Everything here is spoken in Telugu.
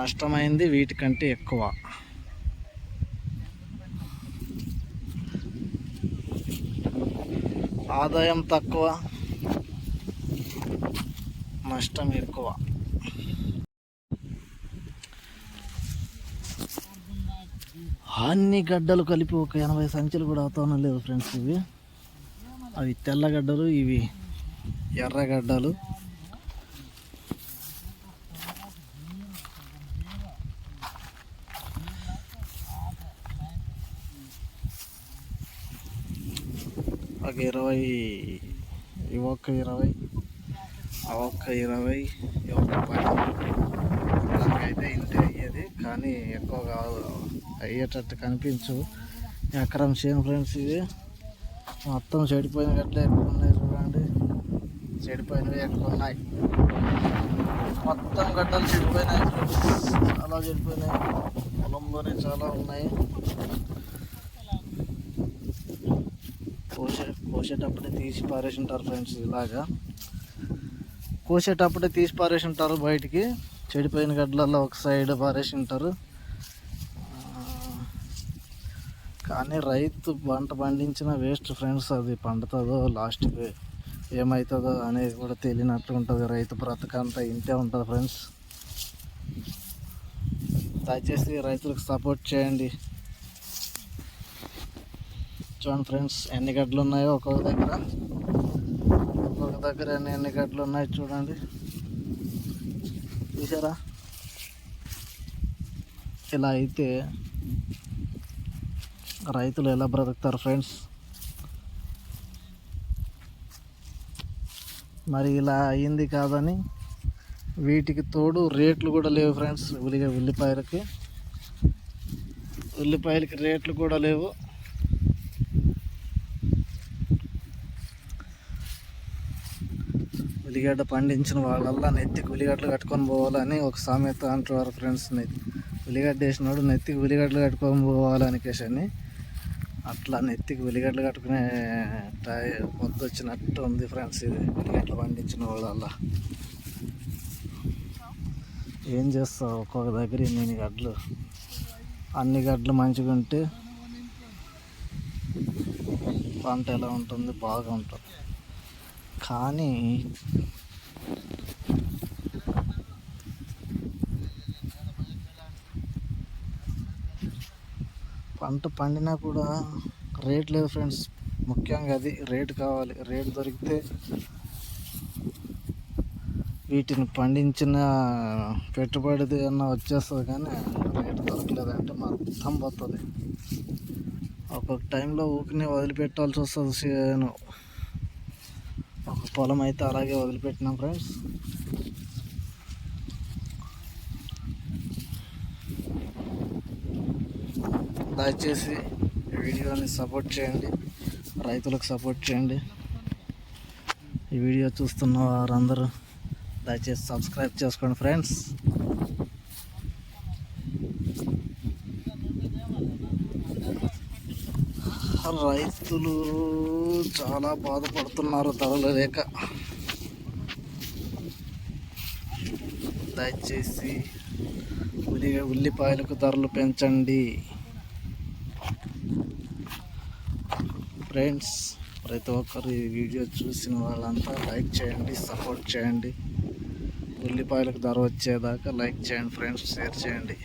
నష్టమైంది వీటికంటే ఎక్కువ. ఆదాయం తక్కువ నష్టం ఎక్కువ. అన్ని గడ్డలు కలిపి ఒక ఎనభై సంచులు కూడా అవుతానో లేదు ఫ్రెండ్స్ ఇవి. అవి తెల్లగడ్డలు ఇవి ఎర్రగడ్డలు ఒక ఇరవై ఇవి ఒక్క ఇరవై ఆ ఒక్క ఇరవై ఈ ఒక్క పది అయితే ఇంటి అయ్యేది. కానీ ఎక్కువ కాదు. అయ్యేటట్టు కనిపించు. ఎకరం చేను ఫ్రెండ్స్ ఇది. మొత్తం చెడిపోయిన గట్లే ఎక్కువ ఉన్నాయి చూడండి. చెడిపోయినవి ఎక్కువ ఉన్నాయి. మొత్తం గడ్డలు చెడిపోయినాయి చాలా చెడిపోయినాయి. పొలంలోనే చాలా ఉన్నాయి. పోసే కోసేటప్పుడే తీసి పారేసి ఉంటారు ఫ్రెండ్స్ ఇలాగా. కోసేటప్పుడే తీసి పారేసి ఉంటారు బయటికి చెడిపోయిన గడ్డలలో ఒక సైడ్ పారేసి ఉంటారు కానీ రైతు పంట పండించిన వేస్ట్ ఫ్రెండ్స్ అది పండుతుందో లాస్ట్కి ఏమవుతుందో అనేది కూడా తెలియనట్లు ఉంటుంది. రైతు బ్రతకంతా ఇంతే ఉంటుంది ఫ్రెండ్స్. దయచేసి రైతులకు సపోర్ట్ చేయండి. చూడండి ఫ్రెండ్స్ ఎన్ని గడ్డలు ఉన్నాయో ఒక్కొక్క దగ్గర. ఒక్కొక్క దగ్గర ఎన్ని ఎన్ని గడ్డలు ఉన్నాయి చూడండి. చూసారా? ఇలా అయితే రైతులు ఎలా బ్రతుకుతారు ఫ్రెండ్స్? మరి ఇలా అయ్యింది కాదని వీటికి తోడు రేట్లు కూడా లేవు ఫ్రెండ్స్ ఉల్లిగా ఉల్లిపాయలకి. ఉల్లిపాయలకి రేట్లు కూడా లేవు. ఉల్లిగడ్డ పండించిన వాళ్ళల్లా నెత్తికి ఉల్లిగడ్డలు కట్టుకొని పోవాలని ఒక సామెత అంటారు ఫ్రెండ్స్ ఉల్లిగడ్డ వేసినాడు నెత్తికి ఉల్లిగడ్డలు కట్టుకొని పోవాలనికేసి అని అట్లా నెత్తికి ఉల్లిగడ్డలు కట్టుకునే టై పొద్దు వచ్చినట్టు ఉంది ఫ్రెండ్స్ ఇది ఉల్లిగడ్డలు పండించిన వాళ్ళల్లా. ఏం చేస్తావు ఒక్కొక్క దగ్గర ఇన్ని గడ్డలు అన్ని గడ్డలు మంచిగా ఉంటే పంట ఎలా ఉంటుంది? బాగా ఉంటుంది. కానీ పంట పండినా కూడా రేట్ లేదు ఫ్రెండ్స్. ముఖ్యంగా అది రేటు కావాలి. రేటు దొరికితే వీటిని పండించిన పెట్టుబడిది అన్న వచ్చేస్తుంది కానీ రేటు దొరకలేదంటే మొత్తం పోతుంది. ఒక్కొక్క టైంలో ఊకినే వదిలిపెట్టాల్సి వస్తుంది పొలం అయితే అలాగే వదిలిపెట్టినాం ఫ్రెండ్స్ దయచేసి ఈ వీడియోని సపోర్ట్ చేయండి. రైతులకు సపోర్ట్ చేయండి. ఈ వీడియో చూస్తున్న వారందరూ దయచేసి సబ్స్క్రైబ్ చేసుకోండి ఫ్రెండ్స్ రైతులు చాలా బాధపడుతున్నారు ధరలు లేక దయచేసి ఉల్లి ఉల్లిపాయలకు ధరలు పెంచండి. ఫ్రెండ్స్ ప్రతి ఒక్కరు ఈ వీడియో చూసిన వాళ్ళంతా లైక్ చేయండి సపోర్ట్ చేయండి. ఉల్లిపాయలకు ధర వచ్చేదాకా లైక్ చేయండి ఫ్రెండ్స్ షేర్ చేయండి.